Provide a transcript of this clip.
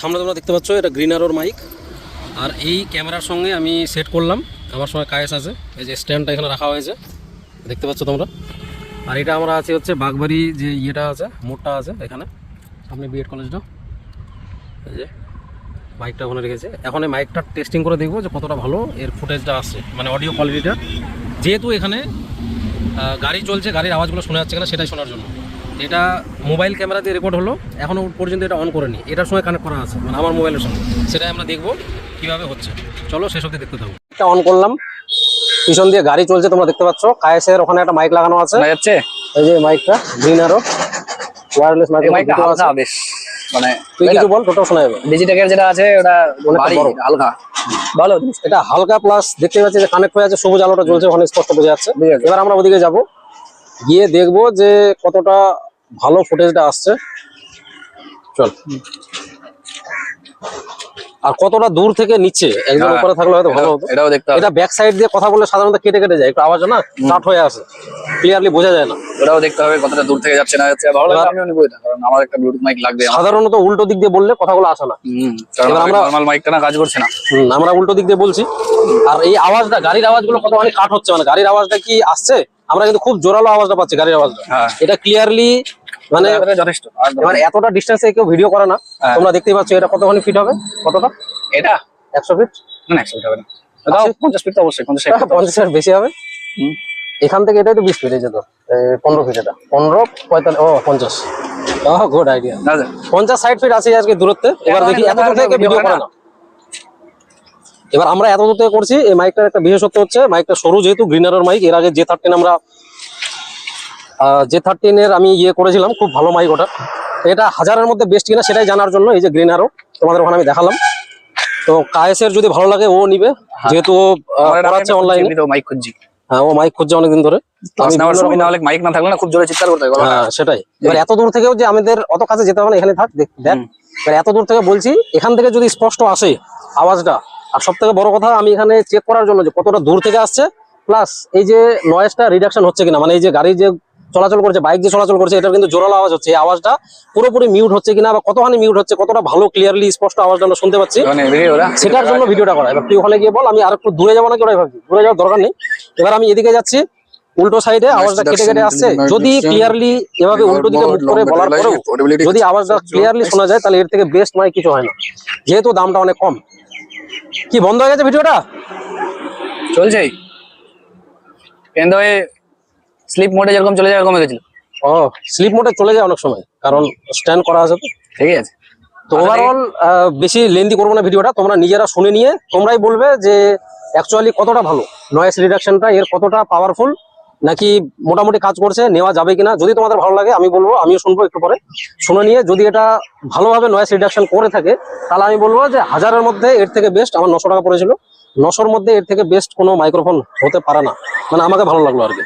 সামনে তোমরা দেখতে পাচ্ছ, এটা গ্রিন আরোর মাইক আর এই ক্যামেরার সঙ্গে আমি সেট করলাম। আমার সঙ্গে কায়েস আছে। এই যে স্ট্যান্ডটা এখানে রাখা হয়েছে। দেখতে পাচ্ছ তোমরা? আর এটা আমরা আছে হচ্ছে বাগবাড়ি যে ইয়েটা আছে, মোড়টা আছে এখানে। সামনে বিএড কলেজটা এই যে মাইকটা ওখানে রেখেছে। এখন এই মাইকটা টেস্টিং করে দেখব যে কতটা ভালো এর ফুটেজটা আসছে মানে অডিও কোয়ালিটিটা যেহেতু এখানে গাড়ি চলছে, গাড়ির আওয়াজগুলো শোনা যাচ্ছে কিনা সেটাই শোনার জন্য। এটা মোবাইল ক্যামেরা দিয়ে রেকর্ড হলো এখনও পর্যন্ত এটা অন করেনি। এটার সঙ্গে কানেক্ট করা আছে মানে আমার মোবাইলের সঙ্গে। সেটাই আমরা দেখব কীভাবে হচ্ছে। চলো শেষ অব্দি দেখতে থাকব এটা অন করলাম। পিছন দিয়ে গাড়ি চলছে তোমরা দেখতে পাচ্ছ। কায়েসের ওখানে একটা মাইক লাগানো আছে। যাচ্ছে? এই যে মাইকটা গ্রিন আরও ওয়্যারলেস মাইক হালকা বেশ। মানে তুই কিছু বল টোটাল শোনা যাবে। ডিজিটেকের যেটা আছে ওটা অনেকটা ভারী বড়। হালকা ভালো এটা হালকা প্লাস দেখতে পাচ্ছি যে কানেক্ট হয়ে আছে সবুজ আলোটা জ্বলছে ওখানে স্পষ্ট বোঝা যাচ্ছে। বোঝা যাচ্ছে। এবার আমরা ওদিকে যাব। গিয়ে দেখব যে কতটা ভালো ফুটেজটা আসছে। চল। আর কতটা দূর থেকে নিচ্ছে একজন হ্যাঁ, উপরে থাকলে হয়তো ভালো হতো। এটাও দেখতে এটা ব্যাক সাইড দিয়ে কথা বললে সাধারণত কেটে কেটে যায় একটু আওয়াজ না? কাট হয়ে আসে। ক্লিয়ারলি বোঝা যায় না। ওটাও দেখতে হবে কতটা দূর থেকে যাচ্ছে না যাচ্ছে। ভালো লাগবে আমিও নিবো এটা কারণ আমার একটা ব্লুটুথ মাইক লাগবে সাধারণত উল্টো দিক দিয়ে বললে কথাগুলো আসে না। কারণ আমরা- নর্মাল মাইকটা না কাজ করছে না। আমরা উল্টো দিক দিয়ে বলছি। আর এই আওয়াজটা গাড়ির আওয়াজগুলো কতখানি কাট হচ্ছে। মানে গাড়ির আওয়াজটা কি আসছে? আমরা কিন্তু খুব জোরালো আওয়াজটা পাচ্ছি গাড়ির আওয়াজটা। হ্যাঁ। এটা ক্লিয়ারলি মানে যথেষ্ট এবার এতটা ডিস্টেন্সে কেউ ভিডিও করে না। হ্যাঁ। তোমরা দেখতেই পাচ্ছ এটা কতখানি ফিট হবে? কতটা? এটা? একশো ফিট না একশো ফিট হবে না। পঞ্চাশ ফিট অবশ্যই পঞ্চাশ ষাট feet তো পঞ্চাশ ফিট বেশি হবে? এখান থেকে এটাই তো বিশ ফিট এই যে পনেরো ফিট এটা। পনেরো পঁয়তাল্লিশ ও পঞ্চাশ। গুড আইডিয়া না, না। পঞ্চাশ ষাট ফিট আছে আজকে দূরত্বে। এবার দেখি এত দূর থেকে ভিডিও করে না। এবার আমরা এত দূর থেকে করছি এই মাইকটার একটা বিশেষত্ব হচ্ছে মাইকটা সরু যেহেতু গ্রিনারের মাইক এর আগে যে থার্টিন আমরা জে থার্টিনের আমি ইয়ে করেছিলাম খুব ভালো মাইক ওটা। এটা হাজারের মধ্যে বেস্ট কিনা সেটাই জানার জন্য এই যে গ্রিন আরও তোমাদের ওখানে আমি দেখালাম। তো কায়েসের যদি ভালো লাগে ও নিবে। যেহেতু ও পড়াচ্ছে অনলাইনে মাইক খুঁজছি। হ্যাঁ ও মাইক খুঁজছে অনেকদিন ধরে। মাইক না থাকলে না খুব জোরে চিৎকার করতে হ্যাঁ সেটাই। এবার এত দূর থেকেও যে আমাদের অত কাছে যেতে হবে না এখানে থাক দেখ দেখ। এবার এত দূর থেকে বলছি এখান থেকে যদি স্পষ্ট আসে আওয়াজটা আর সব থেকে বড় কথা আমি এখানে চেক করার জন্য যে কতটা দূর থেকে আসছে প্লাস এই যে নয়েজটা রিডাকশন হচ্ছে কিনা মানে এই যে গাড়ি যে চলাচল করছে বাইক যে চলাচল করছে এটার কিন্তু জোরালো আওয়াজ হচ্ছে। এই আওয়াজটা পুরোপুরি মিউট হচ্ছে কিনা বা কতখানি মিউট হচ্ছে কতটা ভালো ক্লিয়ারলি স্পষ্ট আওয়াজটা আমরা শুনতে পাচ্ছি। মানে সেটার জন্য ভিডিওটা করা। এবার তুই ওখানে গিয়ে বল আমি আর একটু দূরে যাব নাকি ওটাই ভাবছি। দূরে যাওয়ার দরকার নেই। এবার আমি এদিকে যাচ্ছি উল্টো সাইডে আওয়াজটা কেটে কেটে আসছে। যদি ক্লিয়ারলি এভাবে উল্টো দিকে মুখ করে বলার পরেও যদি আওয়াজটা ক্লিয়ারলি শোনা যায় তাহলে এর থেকে বেস্ট নয় কিছু হয় না। যেহেতু দামটা অনেক কম। কি বন্ধ হয়ে গেছে ভিডিওটা চলছেই। কিন্তু ওই স্লিপ মোডে যেরকম চলে যায় এরকম গেছিল। ও স্লিপ মোডে চলে যায় অনেক সময় কারণ স্ট্যান্ড করা আছে তো। ঠিক আছে। তো ওভারঅল বেশি লেন্দি করব না ভিডিওটা তোমরা নিজেরা শুনে নিয়ে তোমরাই বলবে যে অ্যাকচুয়ালি কতটা ভালো নয়েস রিডাকশনটা এর কতটা পাওয়ারফুল নাকি মোটামুটি কাজ করছে নেওয়া যাবে কিনা যদি তোমাদের ভালো লাগে আমি বলব আমিও শুনব একটু পরে। শুনে নিয়ে যদি এটা ভালোভাবে নয়েস রিডাকশন করে থাকে তাহলে আমি বলব যে হাজারের মধ্যে এর থেকে বেস্ট আমার নশো টাকা পড়েছিল। নশোর মধ্যে এর থেকে বেস্ট কোনো মাইক্রোফোন হতে পারে না। মানে আমাকে ভালো লাগল আর কি।